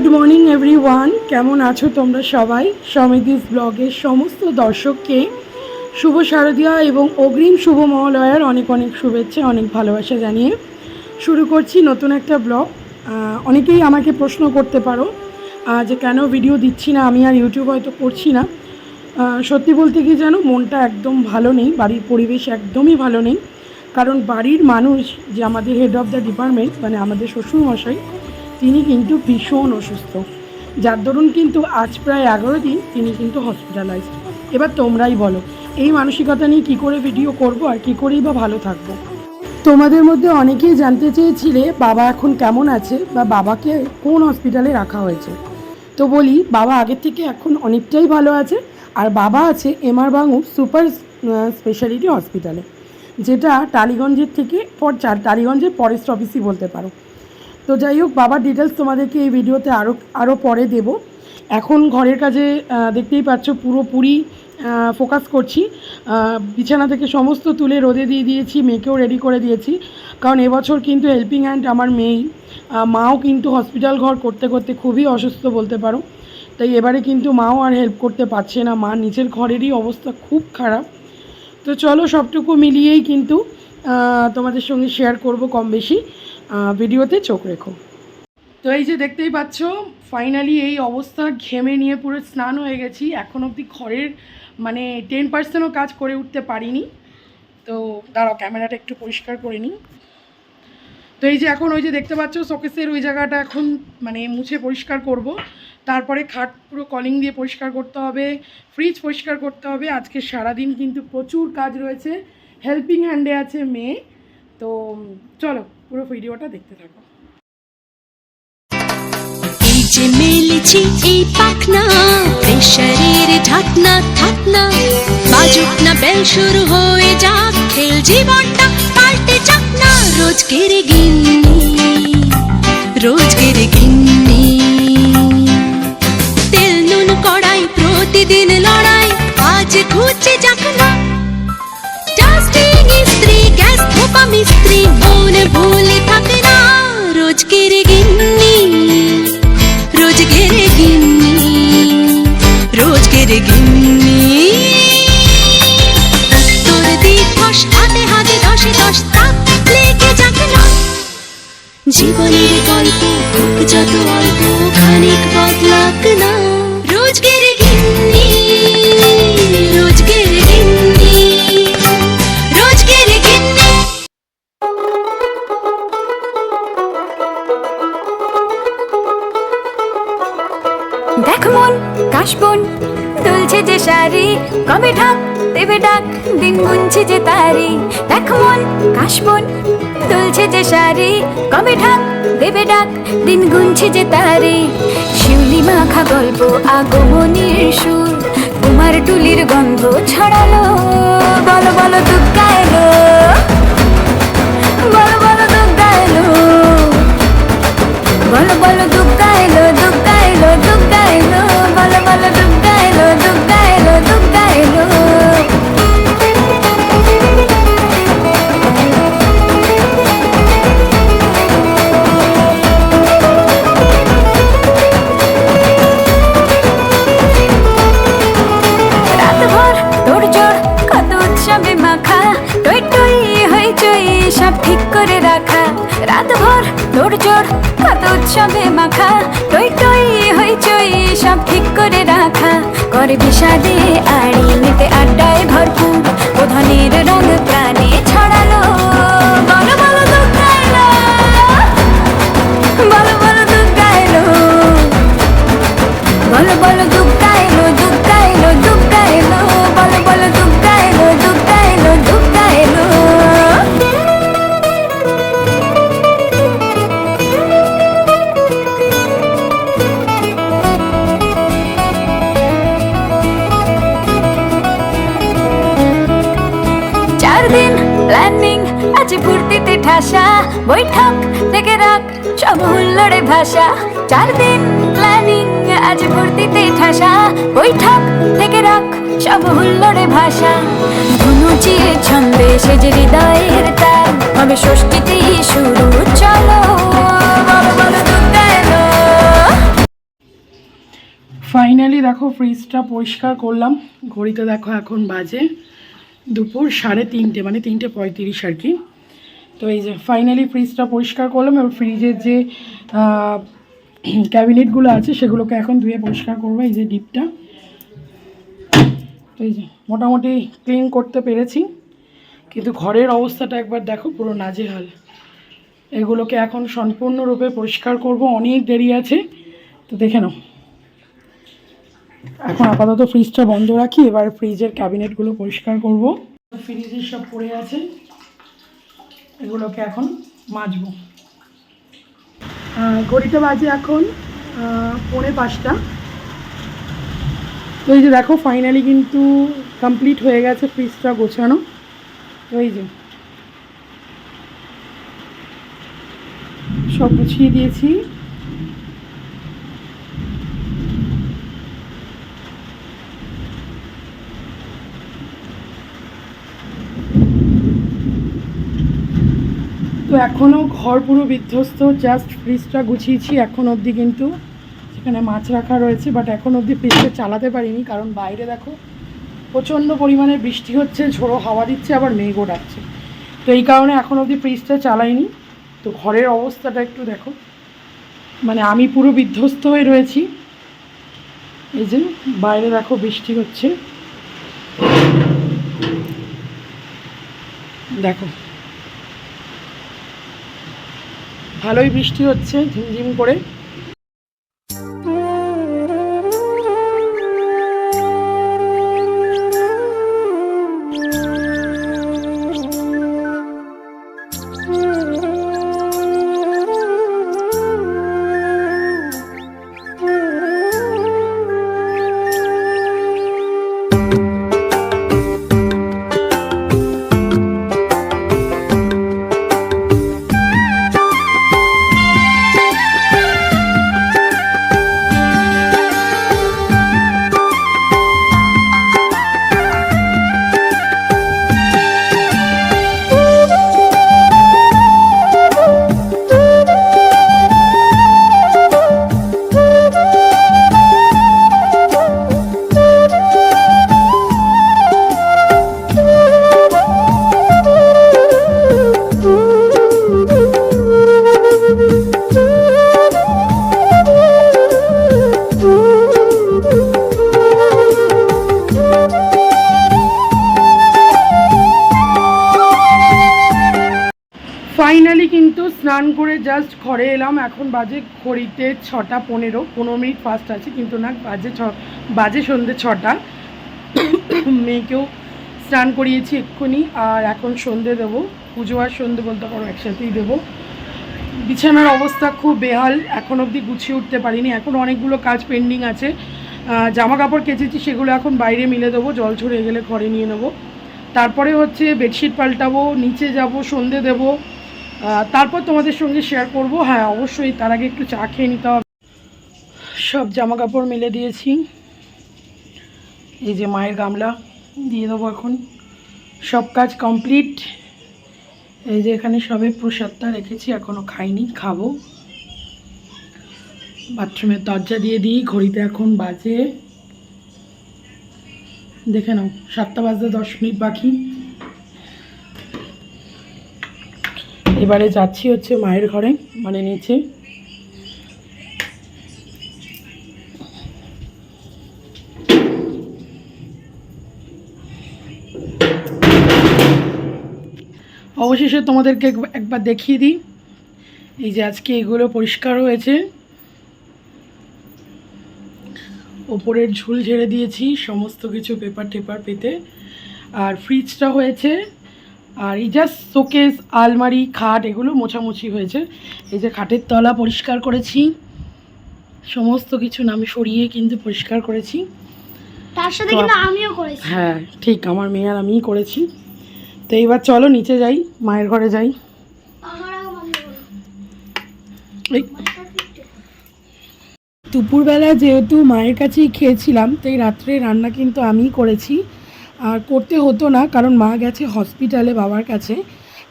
Good morning everyone কেমন আছো তোমরা সবাই? সমিতিস ব্লগের সমস্ত দর্শককে শুভ শারদীয়া এবং অগ্রিম শুভ মহালয়ার অনেক অনেক শুভেচ্ছা, অনেক ভালোবাসা জানিয়ে শুরু করছি নতুন একটা ব্লগ অনেকেই আমাকে প্রশ্ন করতে পারো যে কেন ভিডিও দিচ্ছি না, আমি আর ইউটিউব হয়তো করছি না। সত্যি বলতে কি জানো, মনটা একদম ভালো নেই, বাড়ির পরিবেশ একদমই ভালো নেই। কারণ বাড়ির মানুষ যে আমাদের হেড অফ দ্য ডিপার্টমেন্ট মানে আমাদের শ্বশুরমশাই তিনি কিন্তু ভীষণ অসুস্থ। যার দরুন কিন্তু আজ প্রায় এগারো দিন তিনি কিন্তু হসপিটালাইজড এবার তোমরাই বলো, এই মানসিকতা নিয়ে কী করে ভিডিও করব আর কী করেই বা ভালো থাকব? তোমাদের মধ্যে অনেকেই জানতে চেয়েছিলে, বাবা এখন কেমন আছে বা বাবাকে কোন হসপিটালে রাখা হয়েছে? তো বলি, বাবা আগের থেকে এখন অনেকটাই ভালো আছে আর বাবা আছে এমআর বাঙু সুপার স্পেশালিটি হসপিটালে যেটা টালিগঞ্জের থেকে পর, চার, টালিগঞ্জের ফরেস্ট অফিসই বলতে পারো। তো যাই হোক, বাবার ডিটেলস তোমাদেরকে এই ভিডিওতে আরও আরও পরে দেব। এখন ঘরের কাজে দেখতেই পাচ্ছ পুরোপুরি ফোকাস করছি। বিছানা থেকে সমস্ত তুলে রোদে দিয়ে দিয়েছি, মেয়েকেও রেডি করে দিয়েছি। কারণ এবছর কিন্তু হেল্পিং হ্যান্ড আমার মেয়েই। মাও কিন্তু হসপিটাল ঘর করতে করতে খুবই অসুস্থ বলতে পারো। তাই এবারে কিন্তু মাও আর হেল্প করতে পারছে না। মা নিজের ঘরেরই অবস্থা খুব খারাপ। তো চলো সবটুকু মিলিয়েই কিন্তু তোমাদের সঙ্গে শেয়ার করব কম বেশি। ভিডিওতে চোখ রেখো। তো এই যে দেখতেই পাচ্ছ ফাইনালি এই অবস্থা ঘেমে নিয়ে পুরো স্নান হয়ে গেছি। এখন অবধি ঘরের মানে টেন পার্সেন্টও কাজ করে উঠতে পারিনি। তো দাঁড়াও ক্যামেরাটা একটু পরিষ্কার করে নিই। তো এই যে এখন ওই যে দেখতে পাচ্ছ, শোকেসের ওই জায়গাটা এখন মানে মুছে পরিষ্কার করব। তারপরে খাট পুরো কলিং দিয়ে পরিষ্কার করতে হবে ফ্রিজ পরিষ্কার করতে হবে। আজকে সারাদিন কিন্তু প্রচুর কাজ রয়েছে। হেল্পিং হ্যান্ডে আছে মেয়ে। তো চলো পুরো ভিডিওটা দেখতে থাকো। এই যে মেলেছি এই পাখনা ঢাকনা বাজুক না বেল শুরু হয়ে যাক, খেল জীবনটা পাল্টে যাক না, রোজকের গিন্নি রোজকের গিন্নি। তেল নুন কড়াই, প্রতিদিন লড়াই, আজ ঘুচে যাক না। ডাস্টিং ইস্ত্রি গ্যাস ধোপা মিস্ত্রি যত অল্প খানিক দেখ মন কাশবন দুলছে যে শাড়ি, কবে ঢাক দেবে যে তারি। দেখ মন কাশবন যে শাড়ি, কবে দেবে ডাক, দিন গুনছে যে তারি। শিউলি মাখা গল্প, আগমনীর সুর তোমার টুলির গন্ধ ছড়ালো। বলো বলো, দুগ্গা এলো। বলো বলো, দুগ্গা এলো। বলো বলো, দুগ্গা এলো দুগ্গা এলো দুগ্গা এলো। বলো বলো, দুগ্গা উৎসবে মাখা টই টই হইচই সব ঠিক করে রাখা। করে বিষাদে আড়ি আছে ফুর্তিতে ঠাসা। বৈঠক থেকে রাখ সব হুল্লোড়ে ভাষা চার দিন প্ল্যানিং আজ ফুর্তিতে ঠাসা। বৈঠক থেকে রাখ সব হুল্লোড়ে ভাষা ধনুচিয়ে ছন্দে সেজে হৃদয়ের তার হবে ষষ্ঠীতেই শুরু, চলো এলো। দেখো ফ্রিজটা পরিষ্কার করলাম। ঘড়িতে দেখো, এখন বাজে দুপুর সাড়ে তিনটে মানে তিনটে পঁয়ত্রিশ আর কি। তো এই যে ফাইনালি ফ্রিজটা পরিষ্কার করলাম এবার ফ্রিজের যে ক্যাবিনেটগুলো আছে সেগুলোকে এখন ধুয়ে পরিষ্কার করব, এই যে ডিপটা তো এই যে মোটামুটি ক্লিন করতে পেরেছি। কিন্তু ঘরের অবস্থাটা একবার দেখো, পুরো নাজেহাল। এগুলোকে এখন সম্পূর্ণরূপে পরিষ্কার করব, অনেক দেরি আছে। তো দেখে নাও। এখন আপাতত ফ্রিজটা বন্ধ রাখি, এবার ফ্রিজের ক্যাবিনেটগুলো পরিষ্কার করব। ফ্রিজে সব পড়ে আছে। এগুলোকে এখন মাজবো। ঘড়িটা বাজে এখন পনেরো পৌনে পাঁচটা। তো এই যে দেখো ফাইনালি কিন্তু কমপ্লিট হয়ে গেছে ফ্রিজটা গোছানো। এই যে, সব গুছিয়ে দিয়েছি। এখনও ঘর পুরো বিধ্বস্ত জাস্ট ফ্রিজটা গুছিয়েছি এখন অবধি কিন্তু সেখানে মাছ রাখা রয়েছে বাট এখন অবধি ফ্রিজটা চালাতে পারিনি, কারণ বাইরে দেখো প্রচণ্ড পরিমাণে বৃষ্টি হচ্ছে, ঝোড়ো হাওয়া দিচ্ছে, আবার মেঘও ডাকছে। তো এই কারণে এখন অবধি ফ্রিজটা চালাইনি। তো ঘরের অবস্থাটা একটু দেখো। মানে আমি পুরো বিধ্বস্ত হয়ে রয়েছি। এই যে বাইরে দেখো বৃষ্টি হচ্ছে। দেখো। ভালোই বৃষ্টি হচ্ছে ঝিমঝিম করে ফাইনালি কিন্তু স্নান করে জাস্ট ঘরে এলাম। এখন বাজে ঘড়িতে ছটা পনেরো। পনেরো মিনিট ফাস্ট আছে, কিন্তু না, বাজে ছ, বাজে সন্ধ্যে ছটা। মেয়েকেও স্নান করিয়েছি এক্ষুনি, আর এখন সন্ধে দেবো। পুজো আর সন্ধে বলতে পারো, একসাথেই দেবো। বিছানার অবস্থা খুব বেহাল, এখন অবধি গুছিয়ে উঠতে পারিনি। এখন অনেকগুলো কাজ পেন্ডিং আছে। জামা কাপড় কেচেছি, সেগুলো এখন বাইরে মিলে দেবো, জল ঝরে গেলে ঘরে নিয়ে নেব। তারপরে হচ্ছে বেডশিট পাল্টাবো, নিচে যাব, সন্ধে দেবো। তারপর তোমাদের সঙ্গে শেয়ার করব। হ্যাঁ অবশ্যই তার আগে একটু চা খেয়ে নিতে হবে। সব জামা কাপড় মেলে দিয়েছি। এই যে মায়ের গামলা দিয়ে দেবো এখন। সব কাজ কমপ্লিট এই যে এখানে সবে প্রসাদটা রেখেছি এখনও খাইনি, খাব। বাথরুমের দরজা দিয়ে দিই, ঘড়িতে এখন বাজে। দেখে নাও, সাতটা বাজতে দশ মিনিট বাকি। এবারে যাচ্ছি হচ্ছে মায়ের ঘরে মানে নিচে। অবশেষে তোমাদেরকে এক- একবার দেখিয়ে দিই। এই যে আজকে এগুলো পরিষ্কার হয়েছে। ওপরের ঝুল ঝেড়ে দিয়েছি, সমস্ত কিছু পেপার টেপার পেতে। আর ফ্রিজটা হয়েছে আর এই জাস্ট শোকেস আলমারি খাট এগুলো মোছামুছি হয়েছে। এই যে খাটের তলা পরিষ্কার করেছি। সমস্ত কিছু নামে সরিয়ে কিন্তু পরিষ্কার করেছি। তার সাথে কিন্তু আমিও করেছি। হ্যাঁ ঠিক আমার মেয়ে আর আমিই করেছি। তো এইবার চলো নিচে যাই মায়ের ঘরে যাই। দুপুরবেলা যেহেতু মায়ের কাছেই খেয়েছিলাম তাই রাত্রে রান্না কিন্তু আমিই করেছি। আর করতে হতো না, কারণ মা গেছে হসপিটালে বাবার কাছে,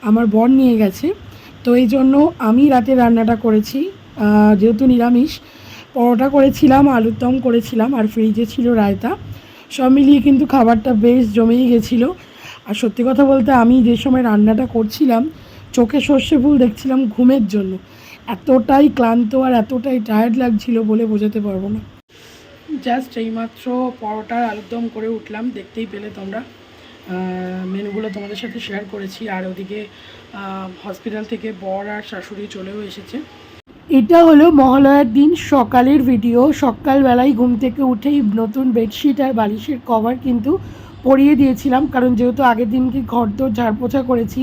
আমার বর নিয়ে গেছে। তো এই জন্য আমি রাতে রান্নাটা করেছি যেহেতু নিরামিষ, পরোটা করেছিলাম, আলুর দম করেছিলাম, আর ফ্রিজে ছিল রায়তা। সব মিলিয়ে কিন্তু খাবারটা বেশ জমেই গেছিল। আর সত্যি কথা বলতে আমি যে সময় রান্নাটা করছিলাম, চোখে সর্ষে ফুল দেখছিলাম ঘুমের জন্য। এতটাই ক্লান্ত আর এতটাই টায়ার্ড লাগছিল বলে বোঝাতে পারব না। জাস্ট এইমাত্র পরোটার আলুর দম করে উঠলাম, দেখতেই পেলে তোমরা। মেনুগুলো তোমাদের সাথে শেয়ার করেছি, আর ওদিকে হসপিটাল থেকে বর আর শাশুড়ি চলেও এসেছে। এটা হলো মহালয়ার দিন সকালের ভিডিও সকালবেলায় ঘুম থেকে উঠেই নতুন বেডশিট আর বালিশের কভার কিন্তু পরিয়ে দিয়েছিলাম, কারণ যেহেতু আগের দিনকে ঘর দোর ঝাড়পোছা করেছি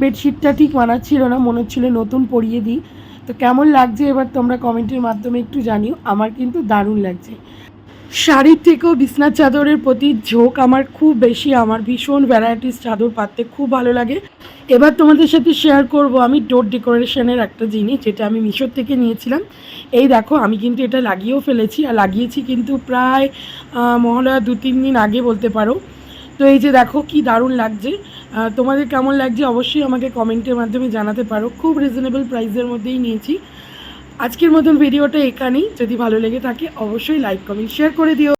বেডশিটটা ঠিক মানাচ্ছিল না, মনে হচ্ছিল নতুন পরিয়ে দিই। তো কেমন লাগছে এবার তোমরা কমেন্টের মাধ্যমে একটু জানিও, আমার কিন্তু দারুণ লাগছে। শাড়ির থেকেও বিছনার চাদরের প্রতি ঝোঁক আমার খুব বেশি, আমার ভীষণ ভ্যারাইটিস চাদর পাততে খুব ভালো লাগে। এবার তোমাদের সাথে শেয়ার করব আমি ডোর ডেকোরেশনের একটা জিনিস, যেটা আমি মিশোর থেকে নিয়েছিলাম। এই দেখো, আমি কিন্তু এটা লাগিয়েও ফেলেছি, আর লাগিয়েছি কিন্তু প্রায় মহালয়া দু, তিন দিন আগে বলতে পারো। তো এই যে দেখো, কি দারুণ লাগছে। তোমাদের কেমন লাগছে অবশ্যই আমাকে কমেন্টের মাধ্যমে জানাতে পারো। খুব রিজনেবল প্রাইসের মধ্যেই নিয়েছি। আজকের মতন ভিডিওটা এখানেই। যদি ভালো লেগে থাকে অবশ্যই লাইক কমেন্ট শেয়ার করে দিও।